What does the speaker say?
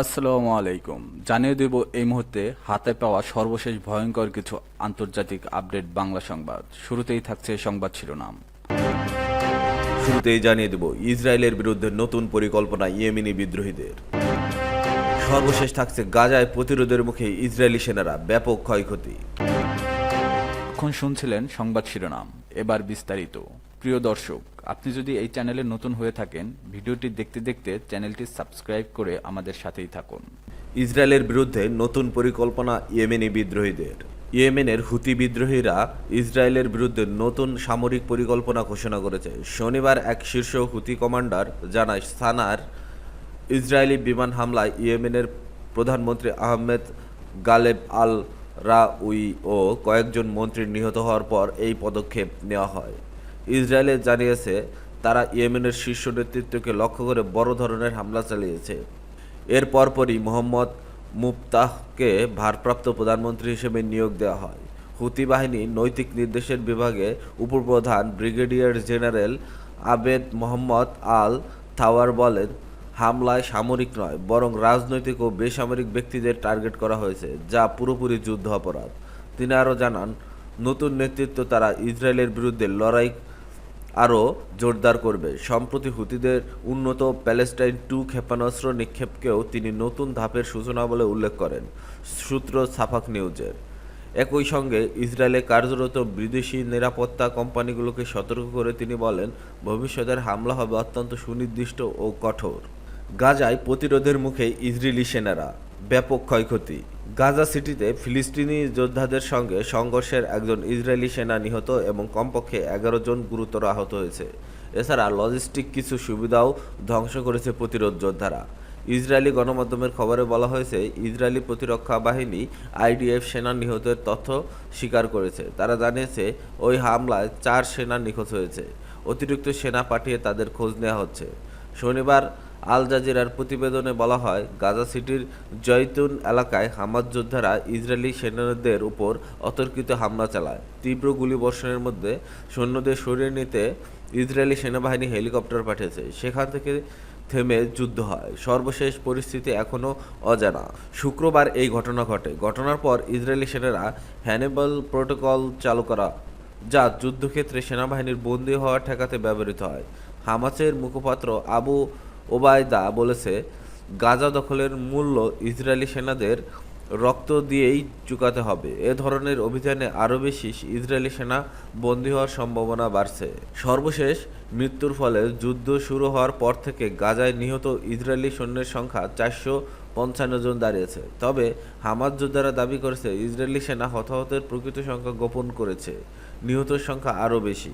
আসসালামু আলাইকুম। জানিয়ে দেব এই মুহূর্তে হাতে পাওয়া সর্বশেষ ভয়ঙ্কর কিছু আন্তর্জাতিক আপডেট বাংলা সংবাদ। শুরুতেই থাকছে সংবাদ শিরোনাম। শুরুতেই জানিয়ে দেব ইসরায়েলের বিরুদ্ধে নতুন পরিকল্পনা ইয়েমিনি বিদ্রোহীদের। সর্বশেষ থাকছে গাজায় প্রতিরোধের মুখে ইসরায়েলি সেনারা ব্যাপক ক্ষয়ক্ষতি। এখন শুনছিলেন সংবাদ শিরোনাম। এবার বিস্তারিত। প্রিয় দর্শক, আপনি যদি এই চ্যানেলে নতুন হয়ে থাকেন, ভিডিওটি দেখতে দেখতে চ্যানেলটি সাবস্ক্রাইব করে আমাদের সাথেই থাকুন। ইসরায়েলের বিরুদ্ধে নতুন পরিকল্পনা ইয়েমেনি বিদ্রোহীদের। ইয়েমেনের হুতি বিদ্রোহীরা ইসরায়েলের বিরুদ্ধে নতুন সামরিক পরিকল্পনা ঘোষণা করেছে। শনিবার এক শীর্ষ হুতি কমান্ডার জানায়, সানার ইসরায়েলি বিমান হামলায় ইয়েমেনের প্রধানমন্ত্রী আহমেদ গালেব আল রাউই ও কয়েকজন মন্ত্রী নিহত হওয়ার পর এই পদক্ষেপ নেওয়া হয়। ইসরায়েলে জানিয়েছে, তারা ইয়েমেনের শীর্ষ নেতৃত্বকে লক্ষ্য করে বড় ধরনের হামলা চালিয়েছে। এর পরপরই মোহাম্মদ মুফতাহকে ভারপ্রাপ্ত প্রধানমন্ত্রী হিসেবে নিয়োগ দেওয়া হয়। হুতি বাহিনী নৈতিক নির্দেশের বিভাগে উপপ্রধান brigadier general Abed Mohammed al Thawar বলেন, হামলায় সামরিক নয়, বরং রাজনৈতিক ও বেসামরিক ব্যক্তিদের টার্গেট করা হয়েছে, যা পুরোপুরি যুদ্ধ অপরাধ তিনি আরও জানান, নতুন নেতৃত্ব তারা ইসরায়েলের বিরুদ্ধে লড়াই আরও জোরদার করবে। সম্প্রতি হুতিদের উন্নত প্যালেস্টাইন টু ক্ষেপণাস্ত্র নিক্ষেপকেও তিনি নতুন ধাপের সূচনা বলে উল্লেখ করেন, সূত্র সাফাক নিউজের। একই সঙ্গে ইসরায়েলে কার্যরত বিদেশি নিরাপত্তা কোম্পানিগুলোকে সতর্ক করে তিনি বলেন, ভবিষ্যতের হামলা হবে অত্যন্ত সুনির্দিষ্ট ও কঠোর। গাজায় প্রতিরোধের মুখে ইসরায়েলি সেনারা ব্যাপক ক্ষয়ক্ষতি। গাজা সিটিতে ফিলিস্তিনি যোদ্ধাদের সঙ্গে সংঘর্ষের একজন ইসরায়েলি সেনা নিহত এবং কমপক্ষে এগারো জন গুরুতর আহত হয়েছে। এছাড়া লজিস্টিক কিছু সুবিধাও ধ্বংস করেছে প্রতিরোধ যোদ্ধারা। ইসরায়েলি গণমাধ্যমের খবরে বলা হয়েছে, ইসরায়েলি প্রতিরক্ষা বাহিনী আইডিএফ সেনা নিহতের তথ্য স্বীকার করেছে। তারা জানিয়েছে, ওই হামলায় চার সেনা নিখোঁজ হয়েছে। অতিরিক্ত সেনা পাঠিয়ে তাদের খোঁজ নেওয়া হচ্ছে। শনিবার আল জাজিরার প্রতিবেদনে বলা হয়, গাজা সিটির জয়তুন এলাকায় হামাজ যোদ্ধারা ইসরায়েলি সেনাদের উপর অতর্কিত হামলা চালায়। তীব্র গুলিবর্ষণের মধ্যে সৈন্যদের সরিয়ে নিতে ইসরায়েলি সেনাবাহিনী হেলিকপ্টার পাঠিয়েছে। সেখান থেকে থেমে যুদ্ধ হয়। সর্বশেষ পরিস্থিতি এখনও অজানা। শুক্রবার এই ঘটনা ঘটে। ঘটনার পর ইসরায়েলি সেনারা হ্যানিবল প্রোটোকল চালু করা, যা যুদ্ধক্ষেত্রে সেনাবাহিনীর বন্দী হওয়া ঠেকাতে ব্যবহৃত হয়। হামাসের মুখপাত্র আবু ওবায়দা বলেছে, গাজা দখলের মূল্য ইসরায়েলি সেনাদের রক্ত দিয়েই চুকাতে হবে। এ ধরনের অভিযানে আরও বেশি ইসরায়েলি সেনা বন্দী হওয়ার সম্ভাবনা বাড়ছে। সর্বশেষ মৃত্যুর ফলে যুদ্ধ শুরু হওয়ার পর থেকে গাজায় নিহত ইসরায়েলি সৈন্যের সংখ্যা চারশো পঞ্চান্ন জন দাঁড়িয়েছে। তবে হামাজ যোদ্ধারা দাবি করেছে, ইসরায়েলি সেনা হতাহতের প্রকৃত সংখ্যা গোপন করেছে। নিহতের সংখ্যা আরও বেশি।